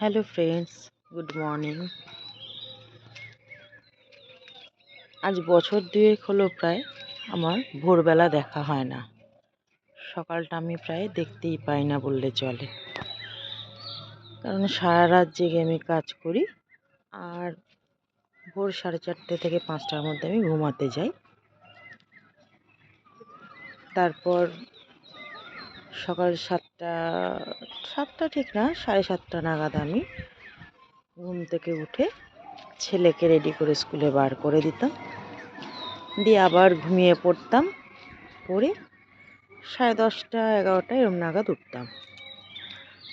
Hello friends good morning আজ বছর দুয়েক হলো প্রায় আমার ভোরবেলা দেখা হয় না। সকালটা আমি প্রায় দেখতেই পাই না বললে চলে। কারণ সারা রাত জেগে আমি কাজ করি আর ভোর সাড়ে চারটে থেকে পাঁচটার মধ্যে আমি ঘুমাতে যাই। তারপর সকাল সাতটা সাতটা ঠিক না, সাড়ে সাতটা নাগাদ আমি ঘুম থেকে উঠে ছেলেকে রেডি করে স্কুলে বার করে দিতাম। দিয়ে আবার ঘুমিয়ে পড়তাম, পড়ে সাড়ে দশটা, এগারোটা এরম নাগাদ উঠতাম।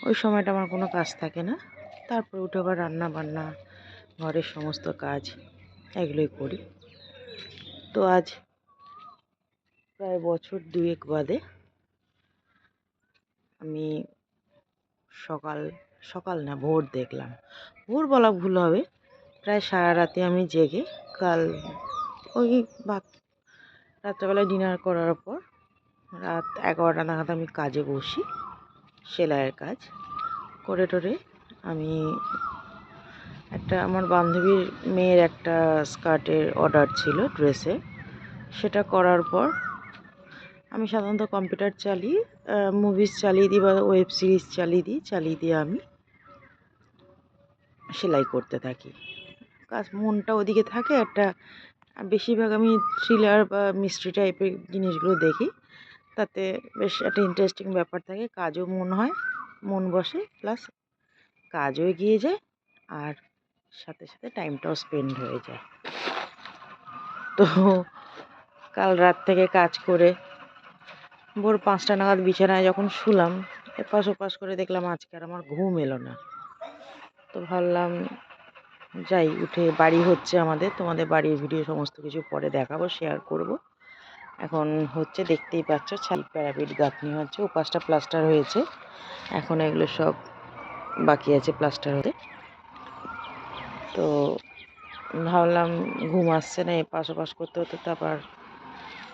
ওই সময়টা আমার কোনো কাজ থাকে না। তারপরে উঠে আবার রান্না বান্না, ঘরের সমস্ত কাজ এগুলোই করি। তো আজ প্রায় বছর দুয়েক বাদে আমি সকাল সকাল না, ভোর দেখলাম। ভোর বলা ভুল হবে। প্রায় সারা রাতে আমি জেগে কাল ওই বা রাত্রেবেলায় ডিনার করার পর রাত এগারোটা নাগাদ আমি কাজে বসি, সেলাইয়ের কাজ। করে টোরে আমি একটা আমার বান্ধবীর মেয়ের একটা স্কার্টের অর্ডার ছিল ড্রেসের সেটা করার পর আমি সাধারণত কম্পিউটার চালিয়ে মুভিস চালিয়ে দিই বা ওয়েব সিরিজ চালিয়ে দিই, চালিয়ে দিয়ে আমি সেলাই করতে থাকি। কাজ মনটা ওদিকে থাকে, একটা বেশিরভাগ আমি থ্রিলার বা মিস্ট্রি টাইপের জিনিসগুলো দেখি। তাতে বেশ একটা ইন্টারেস্টিং ব্যাপার থাকে, কাজও মন হয়, মন বসে প্লাস কাজও এগিয়ে যায়, আর সাথে সাথে টাইমটাও স্পেন্ড হয়ে যায়। তো কাল রাত থেকে কাজ করে ভোর পাঁচটা নাগাদ বিছানায় যখন শুলাম, এপাশ ওপাশ করে দেখলাম আজকে আর আমার ঘুম এলো না। তো ভাবলাম, যাই, উঠে বাড়ি হচ্ছে আমাদের, তোমাদের বাড়ির ভিডিও সমস্ত কিছু পরে দেখাবো শেয়ার করব। এখন হচ্ছে দেখতেই পাচ্ছ, ছাই প্যারাপিট গাঁথনি হচ্ছে, ওপাশটা প্লাস্টার হয়েছে। এখন এগুলো সব বাকি আছে প্লাস্টার হতে। তো ভাবলাম, ঘুম আসছে না, এপাশ ওপাশ করতে হতে তারপর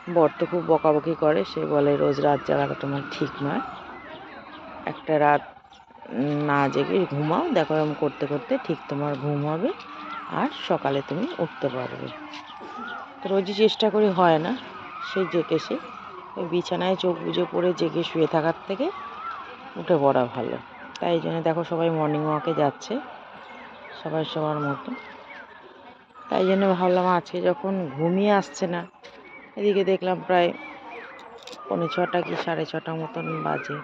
বর তো খুব বকাবকি করে, সে বলে, রোজ রাত জাগাটা তোমার ঠিক নয়। একটা রাত না জেগে ঘুমাও, দেখো এরকম করতে করতে ঠিক তোমার ঘুম হবে আর সকালে তুমি উঠতে পারবে। রোজই চেষ্টা করি, হয় না সেই জেগে, সে ওই বিছানায় চোখ বুঝে পড়ে জেগে শুয়ে থাকার থেকে উঠে পড়া ভালো। তাই জন্য দেখো সবাই মর্নিং ওয়াকে যাচ্ছে, সবাই সবার মতো। তাই জন্য ভাবলাম আজকে যখন ঘুমিয়ে আসছে না এদিকে দেখলাম প্রায় পৌনে ছটা কি সাড়ে ছটা মতন বাজে।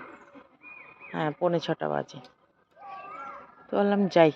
হ্যাঁ পৌনে ছটা বাজে। তো বললাম, যাই।